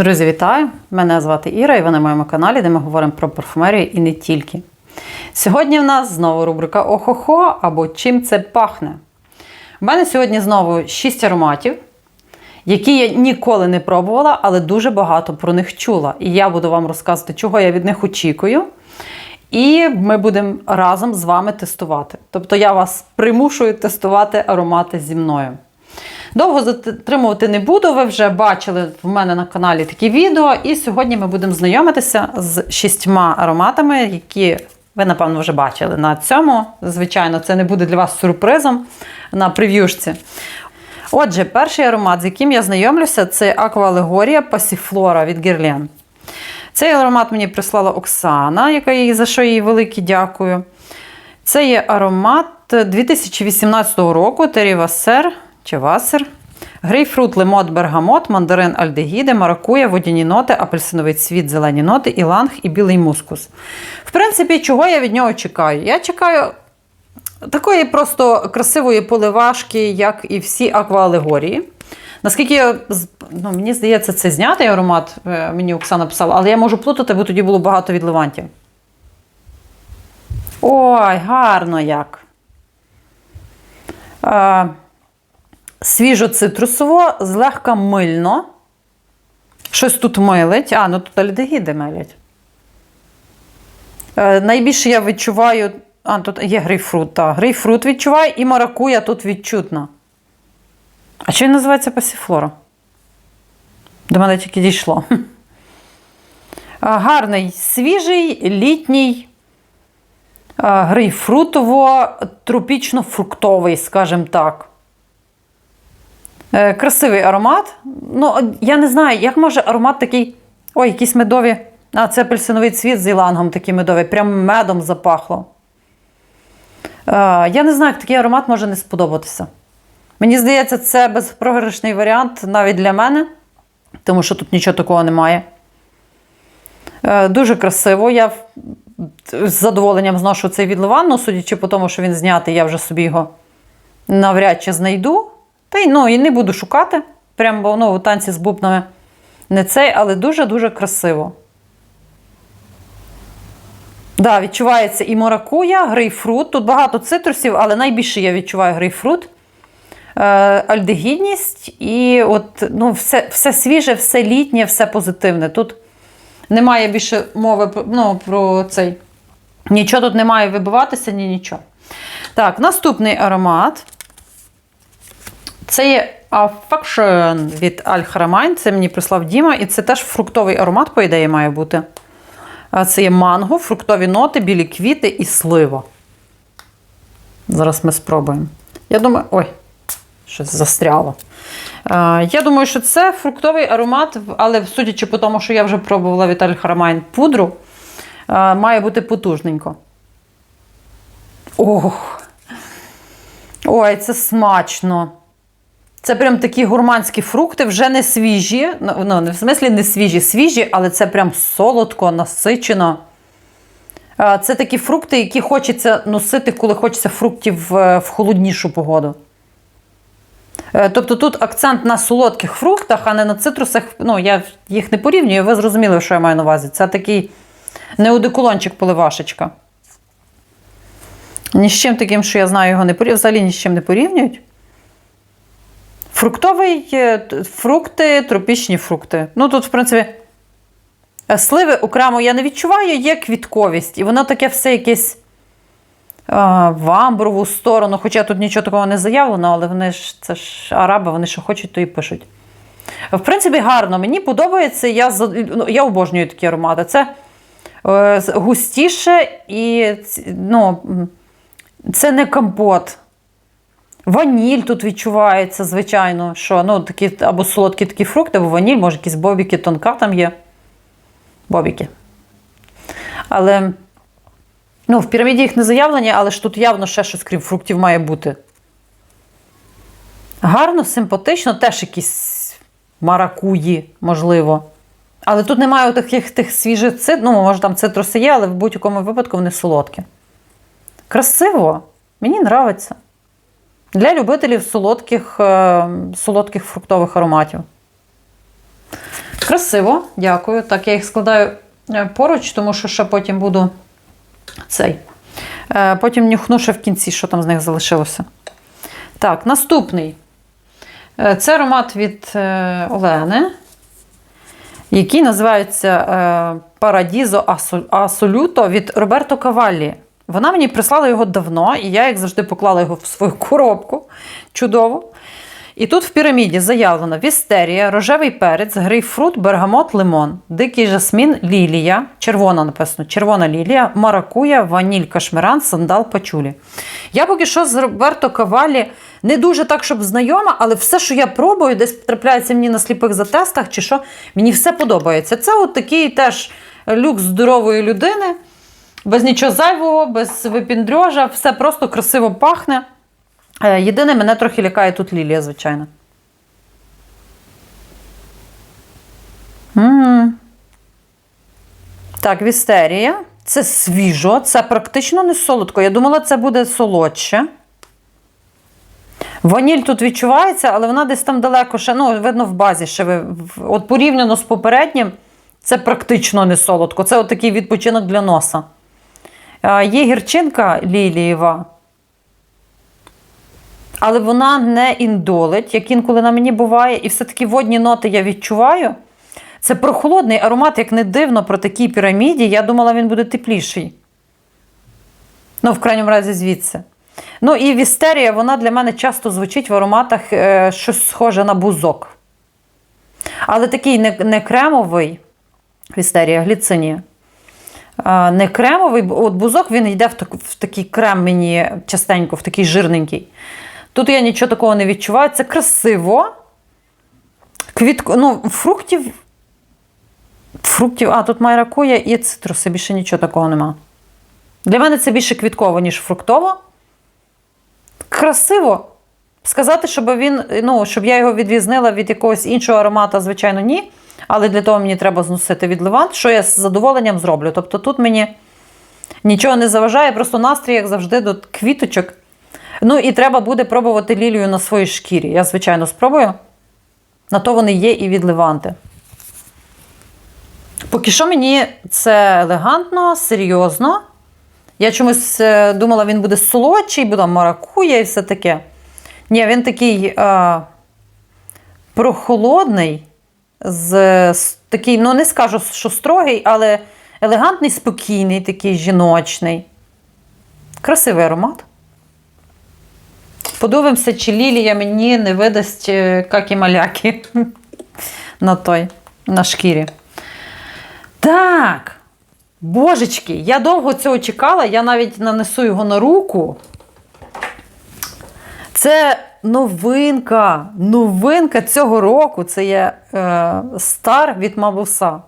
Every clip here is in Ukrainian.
Друзі, вітаю! Мене звати Іра, і ви на моєму каналі, де ми говоримо про парфумерію і не тільки. Сьогодні в нас знову рубрика Охохо або Чим це пахне. У мене сьогодні знову 6 ароматів, які я ніколи не пробувала, але дуже багато про них чула. І я буду вам розказувати, чого я від них очікую. І ми будемо разом з вами тестувати. Тобто я вас примушую тестувати аромати зі мною. Довго затримувати не буду. Ви вже бачили в мене на каналі такі відео. І сьогодні ми будемо знайомитися з шістьма ароматами, які ви, напевно, вже бачили на цьому. Звичайно, це не буде для вас сюрпризом на прев'юшці. Отже, перший аромат, з яким я знайомлюся, це Аквалегорія Пасіфлора від Guerlain. Цей аромат мені прислала Оксана, яка їй за що їй велике дякую. Це є аромат 2018 року Террі Вассер. Грейпфрут, лимот, бергамот, мандарин альдегіди, маракуя, водяні ноти, апельсиновий цвіт, зелені ноти, іланг і білий мускус. В принципі, чого я від нього чекаю? Я чекаю такої просто красивої поливашки, як і всі акваалегорії. Наскільки я, ну, мені здається, це знятий аромат, е, мені Оксана писала, але я можу плутати, бо тоді було багато від левантів. Ой, гарно як. Е, Свіжо-цитрусово, злегка мильно. Щось тут милить. А, ну тут альдегіди милять. Е, найбільше я відчуваю. А, тут є грейпфрут. Так. Грейпфрут відчуваю і маракуя тут відчутно. А чи він називається пасіфлора? До мене тільки дійшло. Гарний, свіжий, літній, а, грейпфрутово-тропічно-фруктовий, скажімо так. Е, Красивий аромат. Ну, я не знаю, як може аромат такий. Ой, якісь медові. А, це апельсиновий цвіт з ілангом такий медовий, прям медом запахло. Е, Я не знаю, як такий аромат може не сподобатися. Мені здається, це безпрограшний варіант навіть для мене, тому що тут нічого такого немає. Е, Дуже красиво. Я з задоволенням зношу цей від Ливану, судячи по тому, що він знятий, я вже собі його навряд чи знайду. Та й ну, і не буду шукати. Прямо бо ну, у танці з бубнами не цей, але дуже-дуже красиво. Да, відчувається і маракуя, грейпфрут. Тут багато цитрусів, але найбільше я відчуваю грейпфрут. Е, альдегідність і от, ну, все, все свіже, все літнє, все позитивне. Тут немає більше мови ну, про цей. Нічого тут не має вибиватися, ні нічого. Так, наступний аромат. Це є Affection від Al-Haramain. Це мені прислав Діма, і це теж фруктовий аромат, по ідеї, має бути. Це є манго, фруктові ноти, білі квіти і слива. Зараз ми спробуємо. Я думаю, ой, щось застряло. Я думаю, що це фруктовий аромат, але судячи по тому, що я вже пробувала від Al-Haramain пудру, має бути потужненько. Ох. Ой, це смачно. Це прям такі гурманські фрукти, вже не свіжі. Ну, ну, не в смислі не свіжі, свіжі, але це прям солодко, насичено. Це такі фрукти, які хочеться носити, коли хочеться фруктів в холоднішу погоду. Е, Тобто тут акцент на солодких фруктах, а не на цитрусах. Ну, я їх не порівнюю, ви зрозуміли, що я маю на увазі. Це такий неодеколончик поливашечка. Ні з чим таким, що я знаю, його не порівнюють. Взагалі ні з чим не порівнюють. Фруктовий, е, фрукти, тропічні фрукти. Ну, тут, в принципі, е, сливи окремо я не відчуваю, є квітковість. І воно таке все якесь а, в амброву сторону. Хоча тут нічого такого не заявлено, але вони ж це ж араби, вони що хочуть, то і пишуть. В принципі, гарно. Мені подобається, я, ну, я обожнюю такі аромати. Це е, густіше і ну, це не компот. Ваніль тут відчувається, звичайно, що ну, такі, або солодкі такі фрукти, або ваніль, може, якісь бобіки, тонка там є. Бобіки. Але ну, в піраміді їх не заявлені, але ж тут явно ще щось, крім фруктів, має бути. Гарно, симпатично, теж якісь маракуї, можливо. Але тут немає таких тих свіжих цит, ну, може, там цитруси є, але в будь-якому випадку вони солодкі. Красиво, мені подобається. Для любителів солодких, е, солодких фруктових ароматів. Красиво, дякую. Так, я їх складаю е, поруч, тому що ще потім буду цей. Е, Потім нюхну ще в кінці, що там з них залишилося. Так, наступний. Це аромат від Олени, який називається Парадізо Асолюто від Роберто Каваллі. Вона мені прислала його давно, і я, як завжди, поклала його в свою коробку. Чудово. І тут в піраміді заявлено вістерія, рожевий перець, грейпфрут, бергамот, лимон, дикий жасмін, лілія, червона написано, червона лілія, маракуя, ваніль, кашмиран, сандал, пачулі. Я поки що з Роберто Кавалі не дуже так, щоб знайома, але все, що я пробую, десь трапляється мені на сліпих затестах, чи що, мені все подобається. Це от такий теж люкс здорової людини, без нічого зайвого, без випіндрьожа, все просто красиво пахне. Е, Єдине, мене трохи лякає тут лілія, звичайно. м Так, вістерія. Це свіжо, це практично не солодко. Я думала, це буде солодше. Ваніль тут відчувається, але вона десь там далеко ще, ну, видно, в базі ще. ви- От порівняно з попереднім, це практично не солодко. Це от такий відпочинок для носа. Е, Є гірчинка лілієва. Але вона не індолить, як інколи на мені буває. І все-таки водні ноти я відчуваю. Це прохолодний аромат, як не дивно, про такій піраміді. Я думала, він буде тепліший. Ну, в крайньому разі, звідси. Ну, і вістерія, вона для мене часто звучить в ароматах е, щось схоже на бузок. Але такий не, кремовий вістерія, гліцинія. Не кремовий, от бузок він йде в, таку, в такий крем мені частенько, в такий жирненький. Тут я нічого такого не відчуваю. Це красиво. Квітко, ну, фруктів. Фруктів, а тут майракуя і цитруси, більше нічого такого нема. Для мене це більше квітково, ніж фруктово. Красиво. Сказати, щоб він, ну, щоб я його відрізнила від якогось іншого аромата, звичайно, ні. Але для того мені треба зносити від левант, що я з задоволенням зроблю. Тобто тут мені нічого не заважає, просто настрій, як завжди, до квіточок. Ну і треба буде пробувати лілію на своїй шкірі. Я, звичайно, спробую. На то вони є і від леванти. Поки що мені це елегантно, серйозно. Я чомусь е, думала, він буде солодший, буде маракуя і все таке. Ні, він такий е, прохолодний, з, такий, ну не скажу, що строгий, але елегантний, спокійний, такий жіночний. Красивий аромат. Подивимося, чи лілія мені не видасть е, какі-маляки на той, на шкірі. Так. Божечки, я довго цього чекала, я навіть нанесу його на руку. Це новинка. Новинка цього року. Це є е, стар від Мабуса.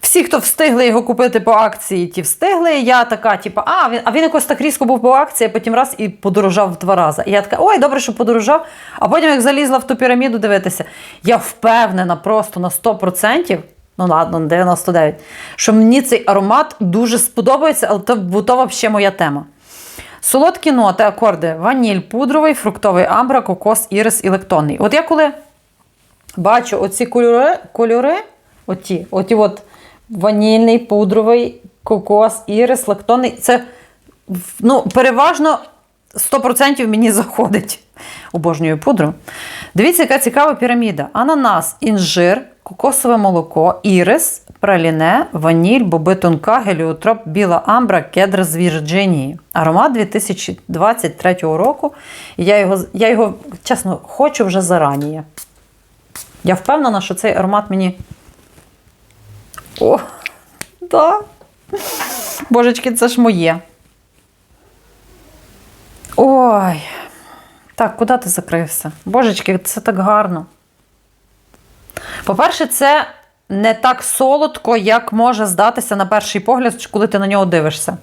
Всі, хто встигли його купити по акції, ті встигли. Я така, типу, а він, а він якось так різко був по акції, а потім раз і подорожав в два рази. І я така, ой, добре, що подорожав. А потім, як залізла в ту піраміду дивитися, я впевнена просто на 100%, ну ладно, на 99%, що мені цей аромат дуже сподобається, але то, бо то взагалі моя тема. Солодкі ноти, акорди: ваніль, пудровий, фруктовий амбра, кокос, ірис і лектонний. От я коли бачу оці кольори, кольори оті, оті от ванільний, пудровий, кокос, ірис, лактонний, це ну, переважно 100% мені заходить. Обожнюю пудру. Дивіться, яка цікава піраміда: ананас, інжир, кокосове молоко, ірис, праліне, ваніль, боби тонка, геліотроп, біла амбра, кедр з Вірджинії. Аромат 2023 року. Я його, я його, чесно, хочу вже зарані. Я впевнена, що цей аромат мені. О, да. Божечки, це ж моє. Ой. Так, куди ти закрився? Божечки, це так гарно. По-перше, це не так солодко, як може здатися на перший погляд, коли ти на нього дивишся.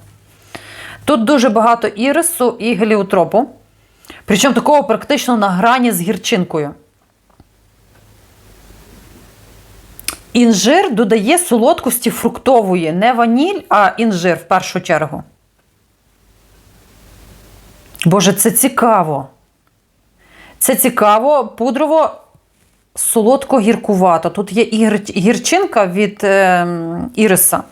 Тут дуже багато ірису і геліотропу. Причому такого практично на грані з гірчинкою. Інжир додає солодкості фруктової, не ваніль, а інжир в першу чергу. Боже, це цікаво. Це цікаво, пудрово солодко-гіркувато. Тут є і гірчинка від е, іриса.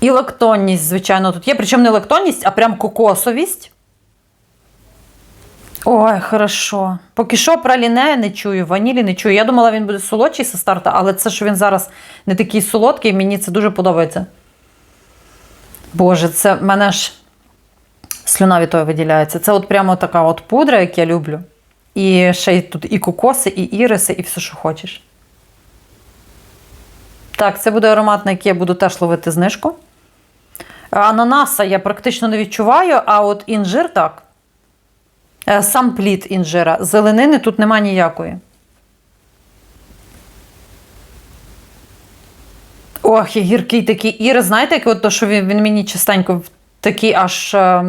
І лактонність, звичайно, тут є. Причому не лактонність, а прям кокосовість. Ой, хорошо. Поки що праліне не чую, ванілі не чую. Я думала, він буде солодший зі старта, але це, що він зараз не такий солодкий, мені це дуже подобається. Боже, це в мене ж слюна від того виділяється. Це от прямо така от пудра, як я люблю. І ще й тут і кокоси, і іриси, і все, що хочеш. Так, це буде аромат, на який я буду теж ловити знижку. Ананаса я практично не відчуваю, а от інжир так. Е, Сам плід інжира. Зеленини тут нема ніякої. Ох, і гіркий такий ірис. Знаєте, як от то, що він, він мені частенько такий аж е,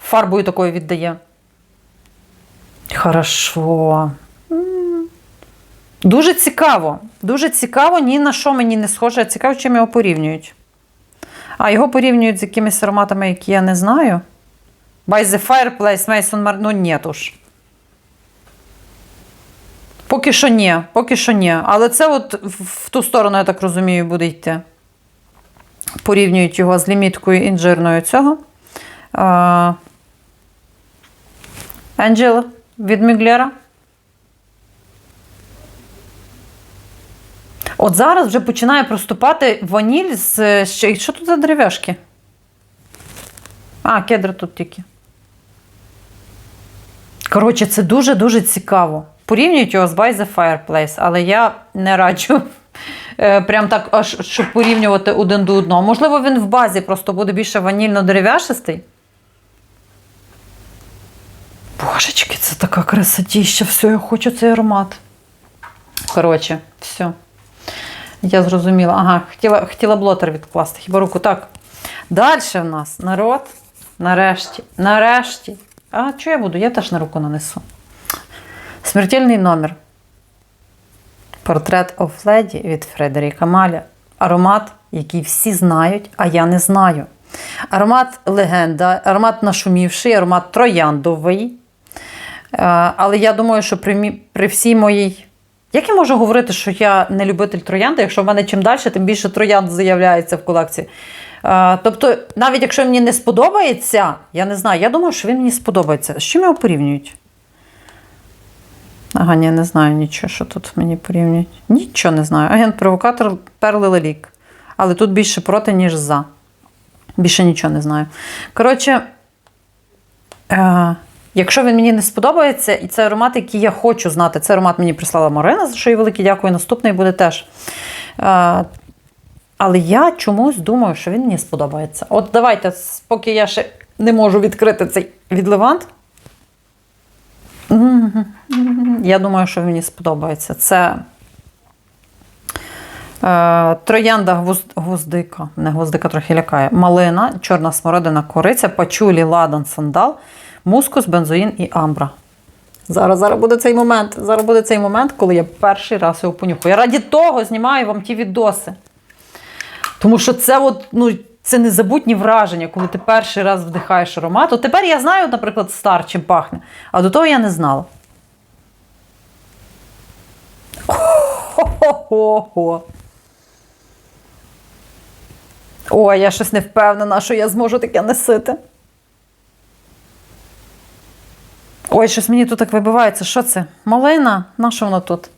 фарбою такою віддає. Хорошо. Дуже цікаво. Дуже цікаво, ні на що мені не схоже. Цікаво, чим його порівнюють. А його порівнюють з якимись ароматами, які я не знаю. By the Fireplace, Mason Mar... Ну, ні уж. Поки що ні, поки що ні. Але це от в ту сторону, я так розумію, буде йти. Порівнюють його з ліміткою інжирною цього. А, Angel від Мюглера. От зараз вже починає проступати ваніль з. Що тут за дерев'яшки? А, кедр тут тільки. Коротше, це дуже-дуже цікаво. Порівнюють його з By the Fireplace, але я не раджу е, прям так, аж щоб порівнювати один до одного. Можливо, він в базі просто буде більше ванільно-дерев'яшистий. Божечки, це така красотіща. Все, я хочу цей аромат. Коротше, все. Я зрозуміла. Ага, хотіла, хотіла блотер відкласти, хіба руку. Так. Далі в нас народ. Нарешті. Нарешті. А що я буду? Я теж на руку нанесу. Смертельний номер. Портрет of Lady від Фредеріка Маля. Аромат, який всі знають, а я не знаю. Аромат легенда, аромат нашумівший, аромат трояндовий. Е, Але я думаю, що при, при всій моїй. Як я можу говорити, що я не любитель троянди, якщо в мене чим далі, тим більше троянд з'являється в колекції. Е, Тобто, навіть якщо мені не сподобається, я не знаю, я думаю, що він мені сподобається. З чим його порівнюють? Ага, ні, не знаю нічого, що тут мені порівнюють. Нічого не знаю. Агент-провокатор Перли Лелік. Але тут більше проти, ніж за. Більше нічого не знаю. Коротше, е, якщо він мені не сподобається, і це аромат, який я хочу знати, це аромат мені прислала Марина, за що їй велике дякую. Наступний буде теж. Е, але я чомусь думаю, що він мені сподобається. От давайте, поки я ще не можу відкрити цей від Левант. Мгм. Я думаю, що мені сподобається. Це е, троянда гвоз- гвоздика. Не гвоздика трохи лякає. Малина, чорна смородина, кориця, пачулі, ладан, сандал, мускус, бензоїн і амбра. Зараз, зараз буде цей момент. Зараз буде цей момент, коли я перший раз його понюхаю. Я раді того знімаю вам ті відоси. Тому що це от, ну, це незабутні враження, коли ти перший раз вдихаєш аромат. От тепер я знаю, наприклад, стар чим пахне, а до того я не знала. Хо-хо-хо. Ой, я щось не впевнена, що я зможу таке носити. Ой, щось мені тут так вибивається. Що це? Малина? На що воно тут?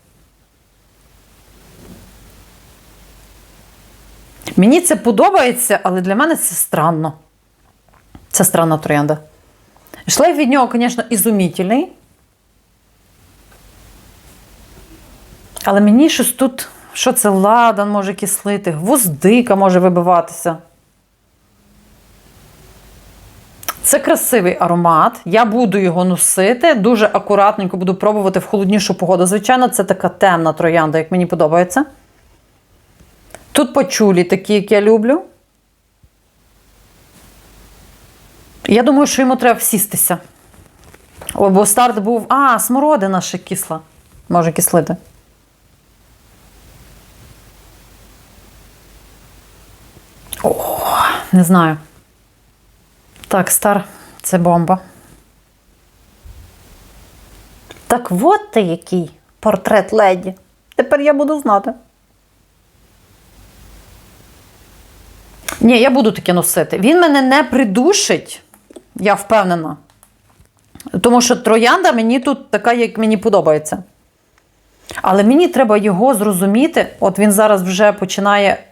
Мені це подобається, але для мене це странно. Це странна троянда. Шлейф від нього, звісно, ізумітельний. Але мені щось тут, що це ладан може кислити, гвоздика може вибиватися. Це красивий аромат. Я буду його носити. Дуже акуратненько буду пробувати в холоднішу погоду. Звичайно, це така темна троянда, як мені подобається. Тут пачулі такі, як я люблю. Я думаю, що йому треба всістися. Бо старт був. А, смородина ще кисла. Може кислити. О, не знаю. Так, стар, це бомба. Так от ти який портрет леді. Тепер я буду знати. Ні, я буду таке носити. Він мене не придушить, я впевнена. Тому що троянда мені тут така, як мені подобається. Але мені треба його зрозуміти. От він зараз вже починає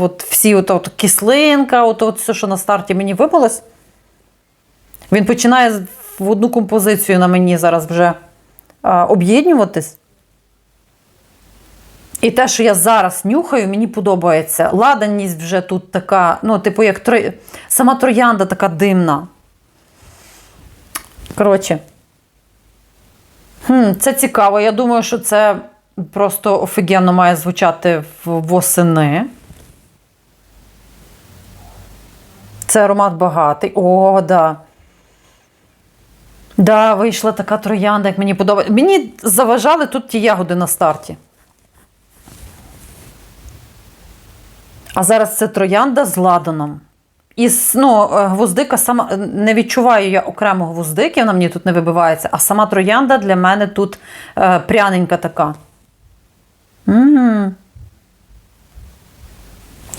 от всі от, от кислинка, от, все, що на старті мені випалось. Він починає в одну композицію на мені зараз вже а, об'єднуватись. І те, що я зараз нюхаю, мені подобається. Ладаність вже тут така, ну, типу, як тро... сама троянда така димна. Коротше. Хм, це цікаво. Я думаю, що це просто офігенно має звучати восени. Це аромат багатий. О, да. Да, вийшла така троянда, як мені подобається. Мені заважали тут ті ягоди на старті. А зараз це троянда з ладаном. І ну, е, гвоздика сама не відчуваю я окремо гвоздики, вона мені тут не вибивається, а сама троянда для мене тут е, пряненька така. м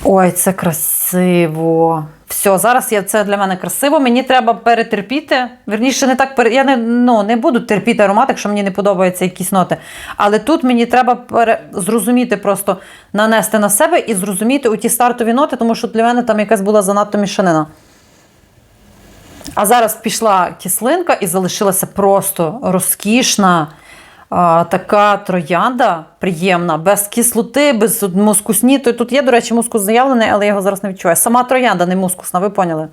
Ой, це красиво. Все, зараз я, це для мене красиво. Мені треба перетерпіти. Верніше, не так я не, ну, не буду терпіти аромат, якщо мені не подобаються якісь ноти. Але тут мені треба пере... зрозуміти, просто нанести на себе і зрозуміти у ті стартові ноти, тому що для мене там якась була занадто мішанина. А зараз пішла кислинка і залишилася просто розкішна. А, така троянда приємна, без кислоти, без мускусні. Тут є, до речі, мускус заявлений, але я його зараз не відчуваю. Сама троянда не мускусна, ви поняли?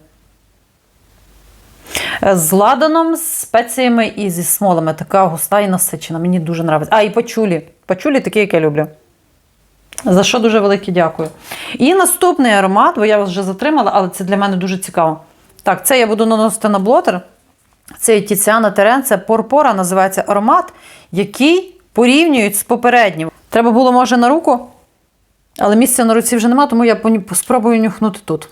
Е, З ладаном, з спеціями і зі смолами. Така густа і насичена. Мені дуже подобається. А, і пачулі. Пачулі такі, як я люблю. За що дуже велике дякую. І наступний аромат, бо я вас вже затримала, але це для мене дуже цікаво. Так, це я буду наносити на блотер. Це Тіціана Терен, це Порпора, називається аромат, який порівнюють з попереднім. Треба було, може, на руку, але місця на руці вже нема, тому я спробую нюхнути тут.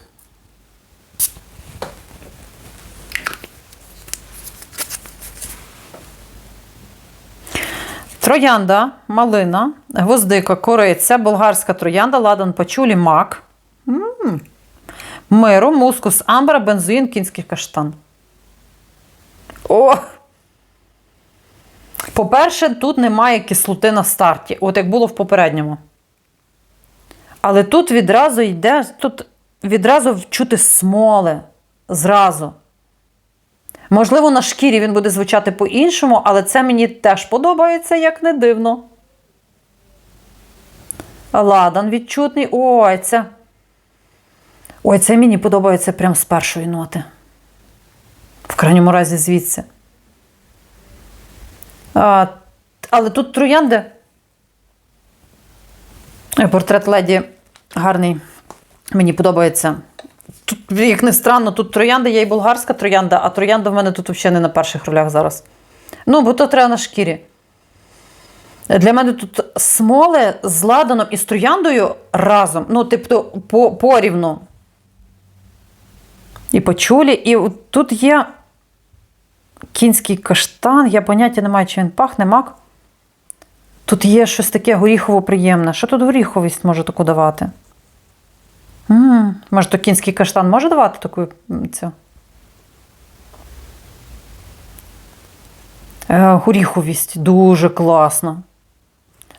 Троянда, малина, гвоздика, кориця, болгарська троянда, ладан пачулі, мак, миру, мускус, амбра, бензоїн, кінський каштан. О! По-перше, тут немає кислоти на старті, от як було в попередньому. Але тут відразу йде, тут відразу чути смоли. Зразу. Можливо, на шкірі він буде звучати по-іншому, але це мені теж подобається, як не дивно. Ладан відчутний. Ой, це. Ой, це мені подобається прямо з першої ноти. В крайньому разі звідси. А, але тут троянди. Е, Портрет леді гарний. Мені подобається. Тут, як не странно, тут троянда є і болгарська троянда, а троянда в мене тут взагалі не на перших ролях зараз. Ну, бо то треба на шкірі. Для мене тут смоли з ладаном і з трояндою разом. Ну, тобто, по, порівну. І почулі. І тут є кінський каштан. Я поняття не маю, чи він пахне мак. Тут є щось таке горіхово приємне. Що тут горіховість може таку давати? м може, то кінський каштан може давати таку цю? Е, горіховість дуже класно.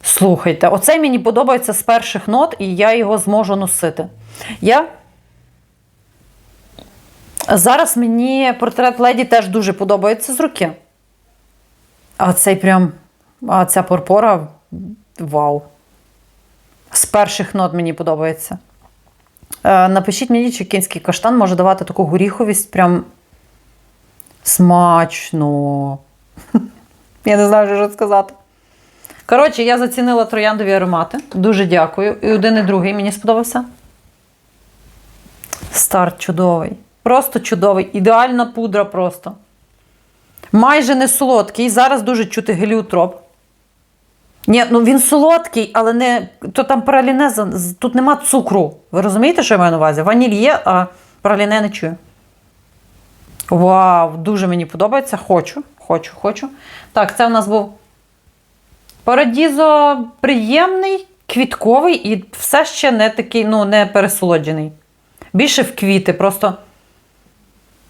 Слухайте, оцей мені подобається з перших нот, і я його зможу носити. Я Зараз мені портрет леді теж дуже подобається з руки. А цей прям, а ця порпора вау. З перших нот мені подобається. Е, напишіть мені, чи кінський каштан може давати таку горіховість прям смачно. Я не знаю, що сказати. Коротше, я зацінила трояндові аромати. Дуже дякую. І один, і другий мені сподобався. Старт чудовий. Просто чудовий. Ідеальна пудра просто. Майже не солодкий. Зараз дуже чути геліотроп. Ні, ну він солодкий, але не. То там праліне, з- тут нема цукру. Ви розумієте, що я маю на увазі? Ваніль є, а праліне не чую. Вау, дуже мені подобається. Хочу. Хочу, хочу. Так, це у нас був Парадізо приємний, квітковий і все ще не такий, ну, не пересолоджений. Більше в квіти. Просто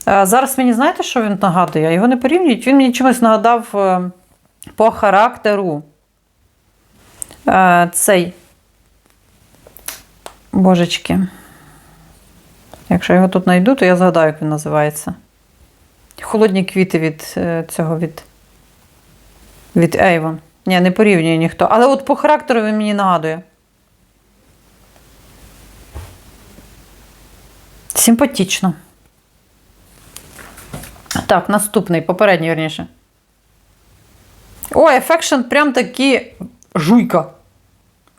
зараз мені знаєте, що він нагадує? Його не порівнюють. Він мені чимось нагадав е, по характеру. Е, Цей. Божечки. Якщо його тут знайду, то я згадаю, як він називається. Холодні квіти від е, цього від, від Avon. Ні, не порівнює ніхто. Але от по характеру він мені нагадує. Симпатично. Так, наступний, попередній, вірніше. О, Affection прям такі жуйка.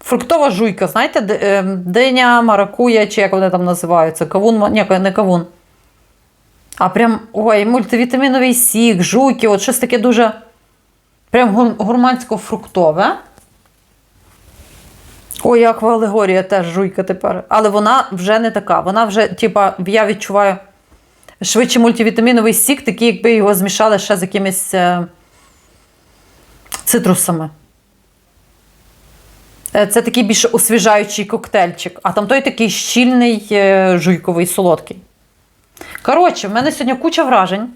Фруктова жуйка, знаєте, диня, маракуя, чи як вони там називаються. Кавун, ні, не кавун. А прям ой, мультивітаміновий сік, жуйки, от щось таке дуже прям гурмансько-фруктове. Ой, аквалегорія теж жуйка тепер. Але вона вже не така. Вона вже, типа, я відчуваю швидше мультивітаміновий сік, такий, якби його змішали ще з якимись е, цитрусами. Е, Це такий більш освіжаючий коктейльчик, а там той такий щільний, е, жуйковий, солодкий. Коротше, в мене сьогодні куча вражень.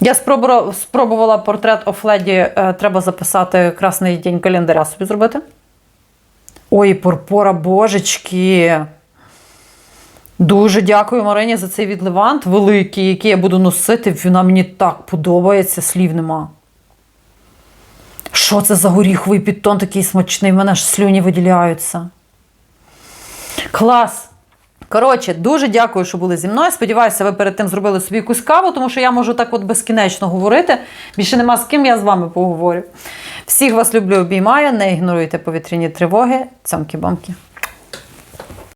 Я спробувала, спробувала портрет Офледі, е, треба записати красний день календаря собі зробити. Ой, порпора, божечки. Дуже дякую Марині за цей відливант великий, який я буду носити. Вона мені так подобається, слів нема. Що це за горіховий підтон такий смачний? В мене ж слюні виділяються. Клас! Коротше, дуже дякую, що були зі мною. Сподіваюся, ви перед тим зробили собі якусь каву, тому що я можу так от безкінечно говорити. Більше нема з ким я з вами поговорю. Всіх вас люблю, обіймаю. Не ігноруйте повітряні тривоги. Цьомки-бомки.